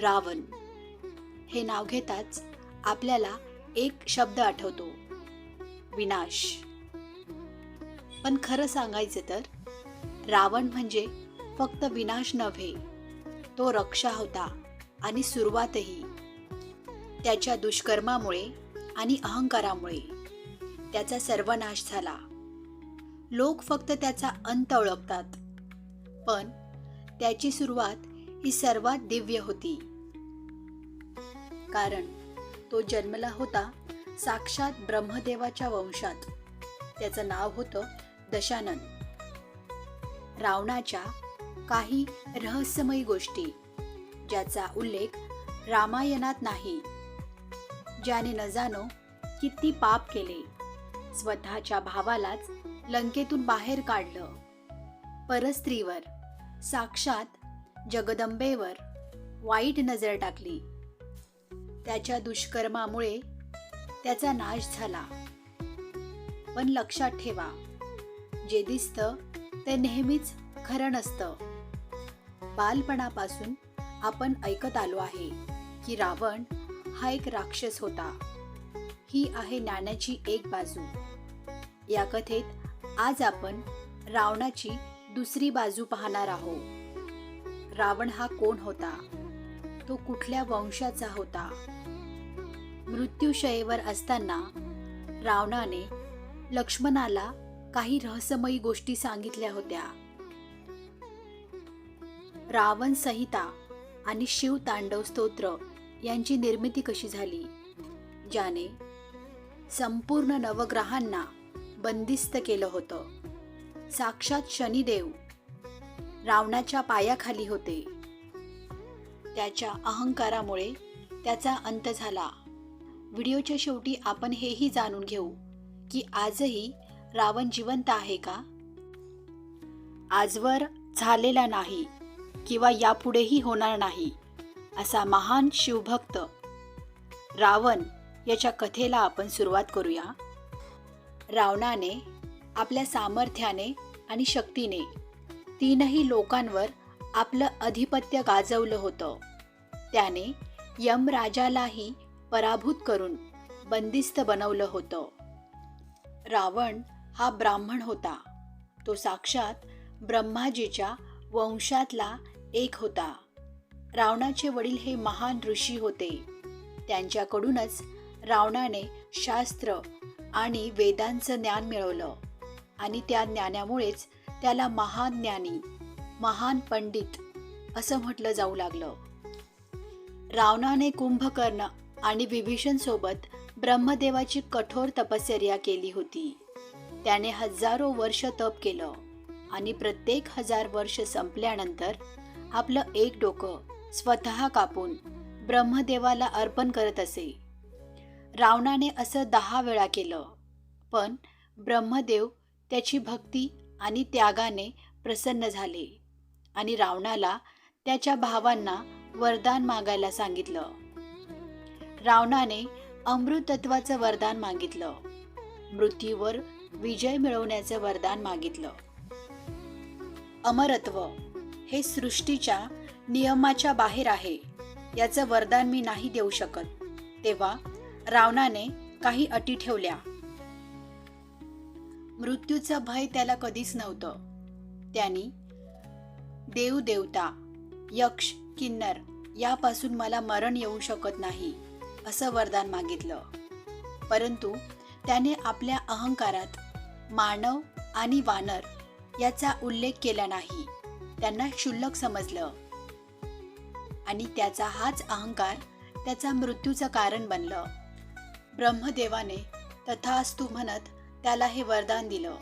रावण. हे नाव घेताच आपल्याला एक शब्द आठवतो. विनाश. पण खरं सांगायचं तर रावण म्हणजे फक्त विनाश नव्हे तो रक्षा होता आणि सुरुवातही. त्याच्या दुष्कर्मामुळे आणि अहंकारामुळे त्याचा सर्वनाश झाला. लोक फक्त त्याचा अंत ओळखतात पण त्याची सुरुवात ही सर्वात दिव्य होती. कारण तो जन्मला होता साक्षात ब्रह्मदेवाच्या वंशात. त्याचं नाव होतं दशानन. रावणाच्या काही रहस्यमयी गोष्टी ज्याचा उल्लेख रामायणात नाही. ज्याने न जाणो किती पाप केले स्वतःच्या भावालाच लंकेतून बाहेर काढलं. परस्त्रीवर साक्षात जगदंबेवर वाईट नजर टाकली. त्याच्या दुष्कर्मामुळे त्याचा नाश झाला. पण लक्षात ठेवा जे दिसतं ते नेहमीच खरं नसतं. बालपणापासून आपण ऐकत आलो आहे की रावण हा एक राक्षस होता. ही आहे नाण्याची एक बाजू. या कथेत आज आपण रावणाची दुसरी बाजू पाहणार आहोत. रावण हा कोण होता? तो कुठल्या वंशाचा होता? मृत्यूशयेवर असताना रावणाने लक्ष्मणाला काही रहस्यमयी गोष्टी सांगितल्या होत्या. रावण संहिता आणि शिव तांडव स्तोत्र यांची निर्मिती कशी झाली? ज्याने संपूर्ण नवग्रहांना बंदिस्त केलं होतं. साक्षात शनिदेव रावणाच्या पायाखाली होते. त्याच्या अहंकारामुळे त्याचा अंत झाला. व्हिडिओच्या शेवटी आपण हेही जाणून घेऊ की आजही रावण जिवंत आहे का? आजवर झालेला नाही किंवा यापुढेही होणार नाही असा महान शिवभक्त रावण याच्या कथेला आपण सुरुवात करूया. रावणाने आपल्या सामर्थ्याने आणि शक्तीने तीनही लोकांवर आपलं अधिपत्य गाजवलं होतं. त्याने यमराजालाही पराभूत करून बंदिस्त बनवलं होतं. रावण हा ब्राह्मण होता. तो साक्षात ब्रह्माजीच्या वंशातला एक होता. रावणाचे वडील हे महान ऋषी होते. त्यांच्याकडूनच रावणाने शास्त्र आणि वेदांचं ज्ञान मिळवलं आणि त्या ज्ञानामुळेच त्याला महान ज्ञानी महान पंडित असं म्हटलं जाऊ लागलं. रावणाने कुंभकर्ण आणि विभीषण सोबत ब्रह्मदेवाची कठोर तपश्चर्या केली होती. त्याने हजारो वर्ष तप केलं आणि प्रत्येक हजार वर्ष संपल्यानंतर आपलं एक डोकं स्वतः कापून ब्रह्मदेवाला अर्पण करत असे. रावणाने असं दहा वेळा केलं पण ब्रह्मदेव त्याची भक्ती आणि त्यागाने प्रसन्न झाले आणि रावणाला त्याच्या भावांना वरदान मागायला सांगितलं. रावणाने अमृतत्वाचं वरदान मागितलं. मृत्यूवर विजय मिळवण्याचं वरदान मागितलं. अमरत्व हे सृष्टीच्या नियमाच्या बाहेर आहे. याचं वरदान मी नाही देऊ शकत. तेव्हा रावणाने काही अटी ठेवल्या. मृत्यूचं भय त्याला कधीच नव्हतं. त्यांनी देव देवता यक्ष किन्नर यापासून मला मरण येऊ शकत नाही असं वरदान मागितलं. परंतु त्याने आपल्या अहंकारात मानव आणि वानर याचा उल्लेख केला नाही त्यांना क्षुल्लक समजलं. आणि त्याचा हाच अहंकार त्याचा मृत्यूचं कारण बनलं. ब्रह्मदेवाने तथास्तु म्हणत त्याला हे वरदान दिलं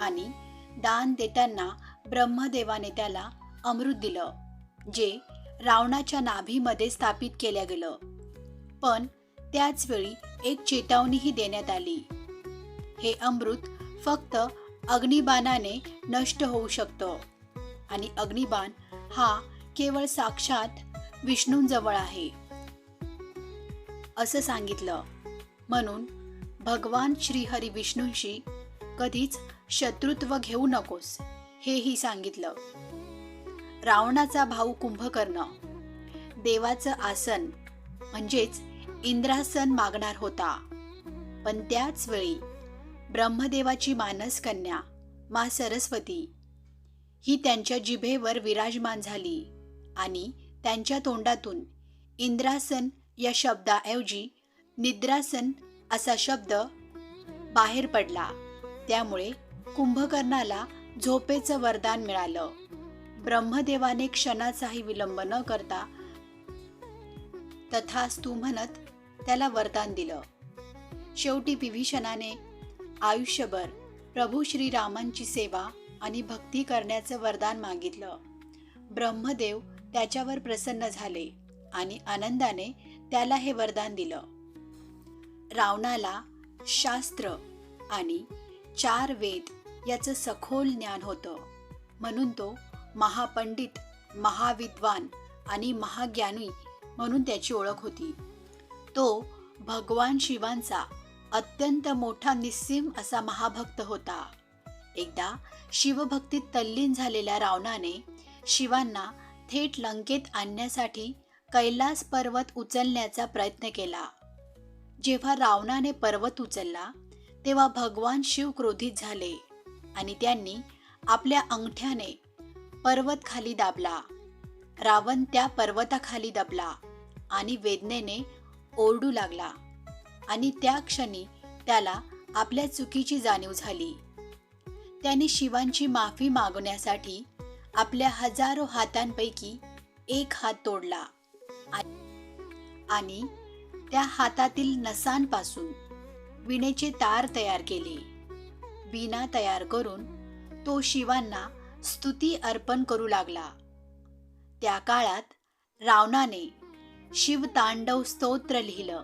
आणि दान देताना ब्रह्मदेवाने त्याला अमृत दिलं जे रावणाच्या नाभीमध्ये स्थापित केल्या गेलं. पण त्याचवेळी एक चेतावणीही देण्यात आली. हे अमृत फक्त अग्निबाणाने नष्ट होऊ शकतं. आणि अग्निबाण हा केवळ साक्षात विष्णूंजवळ आहे. असं सांगितलं. म्हणून भगवान श्रीहरी विष्णूंशी कधीच शत्रुत्व घेऊ नकोस हेही सांगितलं. रावणाचा भाऊ कुंभकर्ण. देवाचं आसन म्हणजेच इंद्रासन मागणार होता. पण त्याच वेळी ब्रह्मदेवाची मानस कन्या मा सरस्वती ही त्यांच्या जिभेवर विराजमान झाली आणि त्यांच्या तोंडातून इंद्रासन या शब्दाऐवजी निद्रासन असा शब्द बाहेर पडला. त्यामुळे कुंभकर्णाला झोपेचं वरदान मिळालं. ब्रह्मदेवाने क्षणाचाही विलंब न करता तथास्तू म्हणत त्याला वरदान दिलं. शेवटी विभीषणाने आयुष्यभर प्रभू श्रीरामांची सेवा आणि भक्ती करण्याचं वरदान मागितलं. ब्रह्मदेव त्याच्यावर प्रसन्न झाले आणि आनंदाने त्याला हे वरदान दिलं. रावणाला शास्त्र आणि चार वेद याचं सखोल ज्ञान होतं. म्हणून तो महापंडित महाविद्वान आणि महाज्ञानी म्हणून त्याची ओळख होती. तो भगवान शिवांचा अत्यंत मोठा निस्सीम असा महाभक्त होता. एकदा शिवभक्तीत तल्लीन झालेल्या रावणाने शिवांना थेट लंकेत आणण्यासाठी कैलास पर्वत उचलण्याचा प्रयत्न केला. जेव्हा रावणाने पर्वत उचलला तेव्हा भगवान शिव क्रोधित झाले आणि त्यांनी आपल्या अंगठ्याने पर्वत खाली दाबला. रावण त्या पर्वताखाली दबला आणि वेदनेने ओरडू लागला. आणि त्या क्षणी त्याला आपल्या चुकीची जाणीव झाली. त्याने शिवांची माफी मागण्यासाठी आपल्या हजारो हातांपैकी एक हात तोडला. आणि त्या हातातील नसांपासून विणेचे तार तयार केले. विणा तयार करून तो शिवांना स्तुती अर्पण करू लागला. त्या काळात रावणाने शिवतांडव स्तोत्र लिहिलं.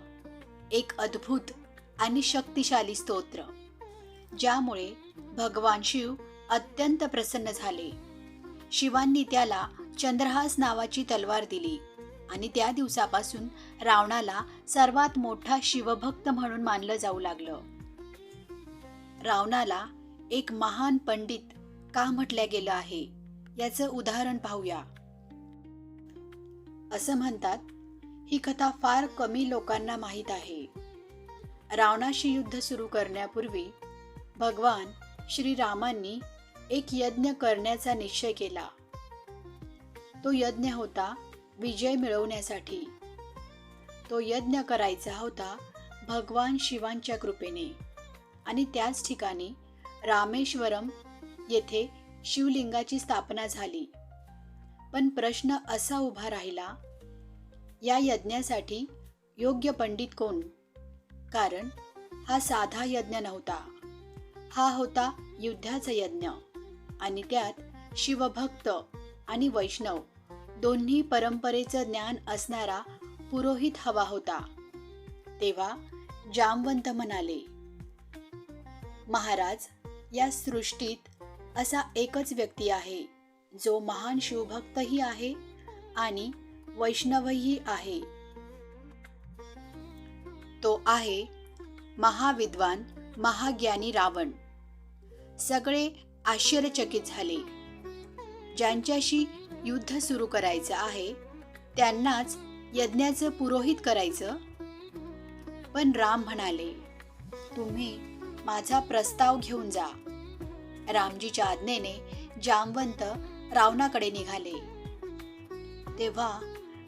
एक अद्भुत आणि शक्तिशाली स्तोत्र ज्यामुळे भगवान शिव अत्यंत प्रसन्न झाले. शिवांनी त्याला चंद्रहास नावाची तलवार दिली आणि त्या दिवसापासून रावणाला सर्वात मोठा शिवभक्त म्हणून मानलं जाऊ लागलं. रावणाला एक महान पंडित का म्हटलं गेलं आहे? याचं उदाहरण पाहूया. असं म्हणतात ही कथा फार कमी लोकांना माहीत आहे. रावणाशी युद्ध सुरू करण्यापूर्वी भगवान श्रीरामांनी एक यज्ञ करण्याचा निश्चय केला. तो यज्ञ होता विजय मिळवण्यासाठी. तो यज्ञ करायचा होता भगवान शिवांच्या कृपेने आणि त्याच ठिकाणी रामेश्वरम येथे शिवलिंगाची स्थापना झाली. पण प्रश्न असा उभा राहिला या यज्ञासाठी योग्य पंडित कोण? कारण हा साधा यज्ञ नव्हता. हा होता युद्धाचा यज्ञ आणि त्यात शिवभक्त आणि वैष्णव दोन्ही परंपरेचं ज्ञान असणारा पुरोहित हवा होता. तेव्हा जामवंत म्हणाले महाराज या सृष्टीत असा एकच व्यक्ती आहे जो महान शिवभक्तही आहे आणि वैष्णवही आहे. तो आहे महाविद्वान महाज्ञानी रावण. सगळे आश्चर्यचकित झाले. ज्यांच्याशी युद्ध सुरू करायचं आहे त्यांनाच यज्ञाचं पुरोहित करायचं? पण राम म्हणाले तुम्ही माझा प्रस्ताव घेऊन जा. रामजीच्या आज्ञेने जामवंत रावणाकडे निघाले. तेव्हा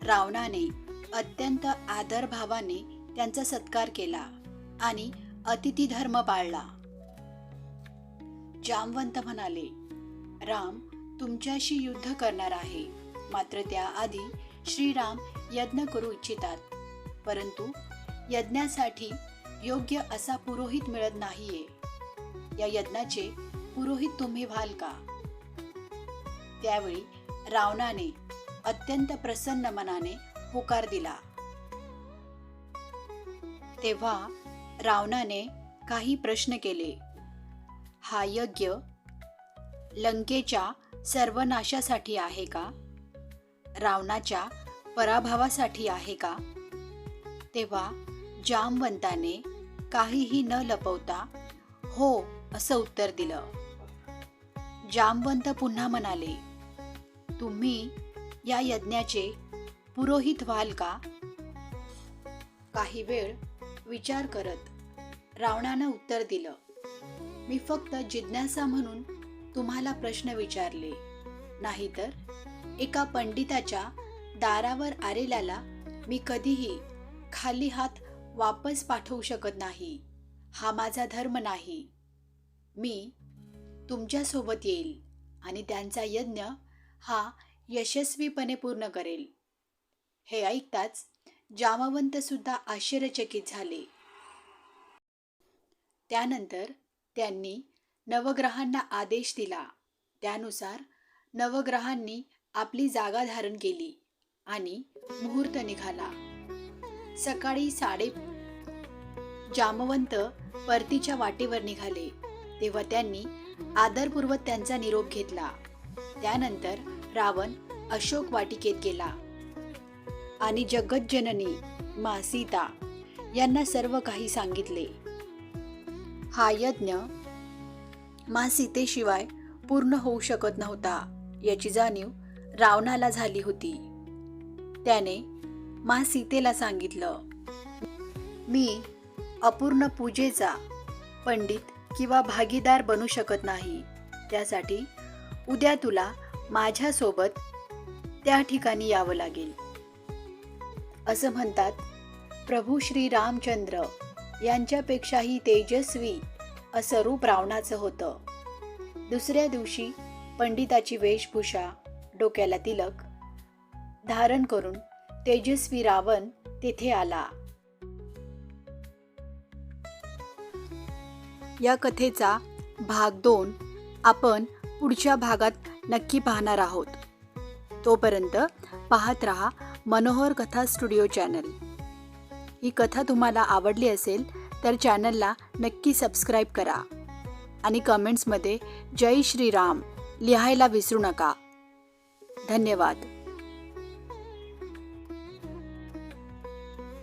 रावणाने अत्यंत आदरभावाने त्यांचा सत्कार केला आणि अतिथी धर्म पाळला. जामवंत म्हणाले राम तुमच्याशी युद्ध करणार आहे. मात्र त्याआधी श्रीराम यज्ञ करू इच्छितात. परंतु यज्ञासाठी योग्य असा पुरोहित मिळत नाहीये. या यज्ञाचे पुरोहित तुम्ही व्हाल का? त्यावेळी रावणाने अत्यंत प्रसन्न मनाने होकार दिला. तेव्हा रावणाने काही प्रश्न केले. हा यज्ञ लंकेच्या सर्वनाशासाठी आहे का? रावणाच्या पराभवासाठी आहे का? तेव्हा जामवंताने काहीही न लपवता हो असं उत्तर दिलं. जामवंत पुन्हा म्हणाले तुम्ही या यज्ञाचे पुरोहित व्हाल का? काही वेळ विचार करत रावणानं उत्तर दिलं मी फक्त जिज्ञासा म्हणून तुम्हाला प्रश्न विचारले. नाहीतर एका पंडिताच्या दारावर आलेल्याला मी कधीही खाली हात वापस पाठवू शकत नाही. हा माझा धर्म नाही. मी तुमच्यासोबत येईल आणि त्यांचा यज्ञ हा यशस्वीपणे पूर्ण करेल. हे ऐकताच जामवंत सुद्धा आश्चर्यचकित झाले. त्यानंतर त्यांनी नवग्रहांना आदेश दिला. त्यानुसार नवग्रहांनी आपली जागा धारण केली आणि मुहूर्त निघाला. सकाळी साडे जामवंत परतीच्या वाटेवर निघाले. तेव्हा त्यांनी आदरपूर्वक त्यांचा निरोप घेतला. त्यानंतर रावण अशोक वाटिकेत गेला. आणि जगज्जननी मा सीता यांना सर्व काही सांगितले. हा यज्ञ मा सीतेशिवाय पूर्ण होऊ शकत नव्हता याची जाणीव रावणाला झाली होती. त्याने मा सीतेला सांगितलं मी अपूर्ण पूजेचा पंडित किंवा भागीदार बनू शकत नाही. त्यासाठी उद्या तुला माझ्यासोबत त्या ठिकाणी यावं लागेल. असं म्हणतात प्रभू श्री रामचंद्र यांच्यापेक्षाही तेजस्वी असं रूप रावणाचं होतं. दुसऱ्या दिवशी पंडिताची वेशभूषा डोक्याला तिलक धारण करून तेजस्वी रावण तेथे आला. या कथेचा भाग दोन आपण पुढच्या भागात नक्की पाहणार आहोत. तोपर्यंत पाहत रहा मनोहर कथा स्टुडिओ चॅनल. ही कथा तुम्हाला आवडली असेल तर चॅनलला नक्की सबस्क्राईब करा आणि कमेंट्समध्ये जय श्रीराम लिहायला विसरू नका. धन्यवाद.